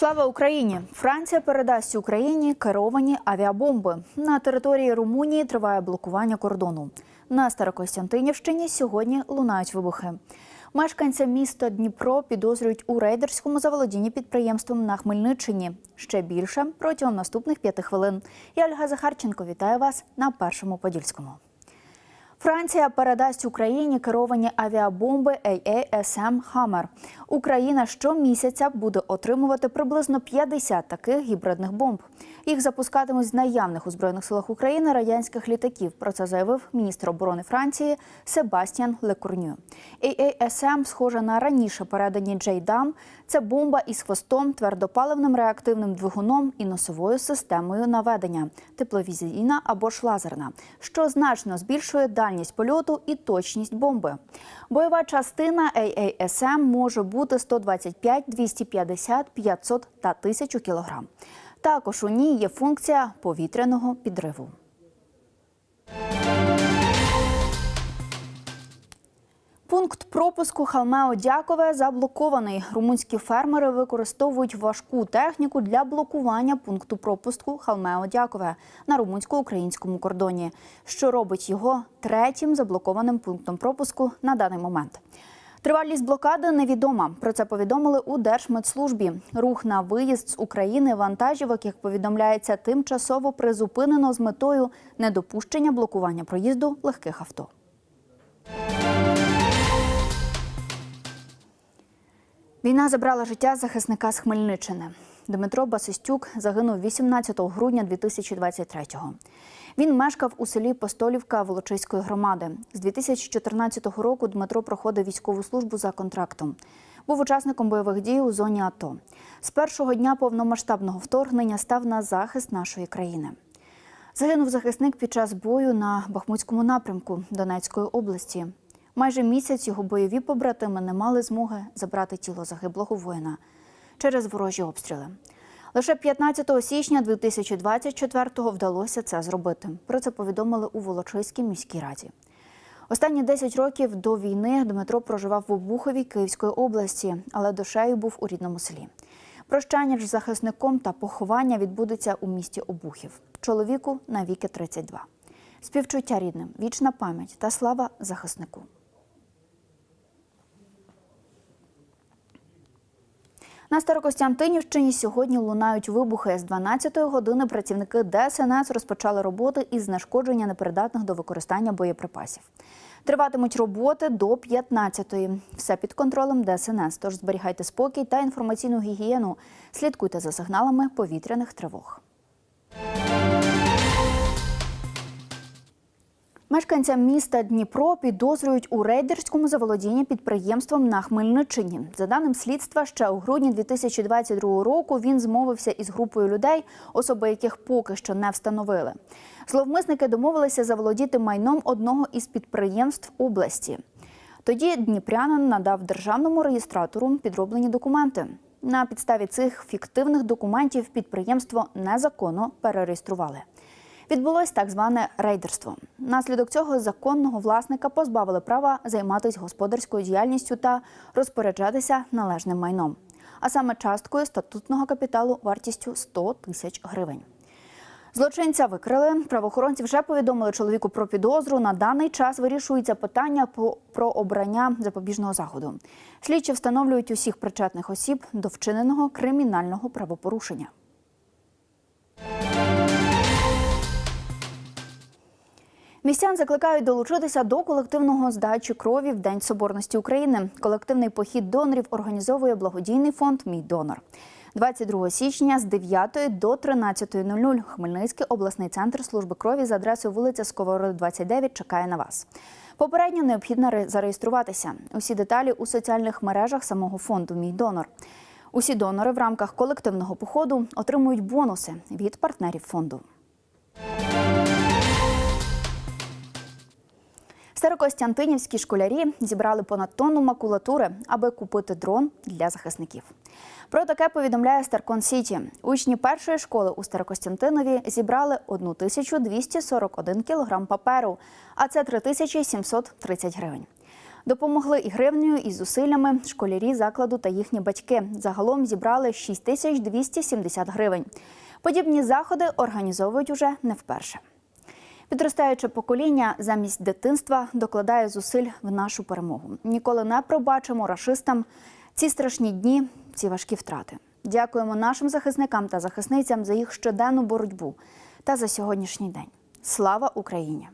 Слава Україні! Франція передасть Україні керовані авіабомби. На території Румунії триває блокування кордону. На Старокостянтинівщині сьогодні лунають вибухи. Мешканця міста Дніпро підозрюють у рейдерському заволодінні підприємством на Хмельниччині. Ще більше протягом наступних п'яти хвилин. Я Ольга Захарченко вітаю вас на першому подільському. Франція передасть Україні керовані авіабомби AASM «Хаммер». Україна щомісяця буде отримувати приблизно 50 таких гібридних бомб. Їх запускатимуть з наявних у збройних силах України радянських літаків. Про це заявив міністр оборони Франції Себастьян Лекурню. AASM схожа на раніше передані JDAM. Це бомба із хвостом, твердопаливним реактивним двигуном і носовою системою наведення, тепловізійна або ж лазерна, що значно збільшує дальність польоту і точність бомби. Бойова частина AASM може бути 125, 250, 500 та 1000 кілограм. Також у ній є функція повітряного підриву. Пункт пропуску Халмео-Дякове заблокований. Румунські фермери використовують важку техніку для блокування пункту пропуску Халмео-Дякове на румунсько-українському кордоні, що робить його третім заблокованим пунктом пропуску на даний момент. Тривалість блокади невідома. Про це повідомили у Держмедслужбі. Рух на виїзд з України вантажівок, як повідомляється, тимчасово призупинено з метою недопущення блокування проїзду легких авто. Війна забрала життя захисника з Хмельниччини. Дмитро Басистюк загинув 18 грудня 2023-го. Він мешкав у селі Постолівка Волочиської громади. З 2014 року Дмитро проходив військову службу за контрактом. Був учасником бойових дій у зоні АТО. З першого дня повномасштабного вторгнення став на захист нашої країни. Загинув захисник під час бою на Бахмутському напрямку Донецької області. Майже місяць його бойові побратими не мали змоги забрати тіло загиблого воїна через ворожі обстріли. Лише 15 січня 2024-го вдалося це зробити. Про це повідомили у Волочиській міській раді. Останні 10 років до війни Дмитро проживав в Обухові Київської області, але душею був у рідному селі. Прощання ж з захисником та поховання відбудеться у місті Обухів. Чоловіку на віки 32. Співчуття рідним, вічна пам'ять та слава захиснику. На Старокостянтинівщині сьогодні лунають вибухи. З 12-ї години працівники ДСНС розпочали роботи із знешкодження непридатних до використання боєприпасів. Триватимуть роботи до 15-ї. Все під контролем ДСНС. Тож зберігайте спокій та інформаційну гігієну. Слідкуйте за сигналами повітряних тривог. Мешканця міста Дніпро підозрюють у рейдерському заволодінні підприємством на Хмельниччині. За даним слідства, ще у грудні 2022 року він змовився із групою людей, особи яких поки що не встановили. Зловмисники домовилися заволодіти майном одного із підприємств області. Тоді Дніпрянин надав державному реєстратору підроблені документи. На підставі цих фіктивних документів підприємство незаконно перереєстрували. Відбулось так зване рейдерство. Наслідок цього законного власника позбавили права займатися господарською діяльністю та розпоряджатися належним майном, а саме часткою статутного капіталу вартістю 100 тисяч гривень. Злочинця викрили. Правоохоронці вже повідомили чоловіку про підозру. На даний час вирішується питання про обрання запобіжного заходу. Слідчі встановлюють усіх причетних осіб до вчиненого кримінального правопорушення. Містян закликають долучитися до колективного здачі крові в День Соборності України. Колективний похід донорів організовує благодійний фонд Мій донор. 22 січня з 9 до 13.00 Хмельницький обласний центр служби крові за адресою вулиця Сковорода, 29 чекає на вас. Попередньо необхідно зареєструватися. Усі деталі у соціальних мережах самого фонду Мій донор. Усі донори в рамках колективного походу отримують бонуси від партнерів фонду. Старокостянтинівські школярі зібрали понад тонну макулатури, аби купити дрон для захисників. Про таке повідомляє Старкон Сіті. Учні першої школи у Старокостянтинові зібрали 1241 кілограм паперу, а це 3730 гривень. Допомогли і гривнею, і зусиллями школярі закладу та їхні батьки. Загалом зібрали 6270 гривень. Подібні заходи організовують уже не вперше. Підростаюче покоління замість дитинства докладає зусиль в нашу перемогу. Ніколи не пробачимо рашистам ці страшні дні, ці важкі втрати. Дякуємо нашим захисникам та захисницям за їх щоденну боротьбу та за сьогоднішній день. Слава Україні!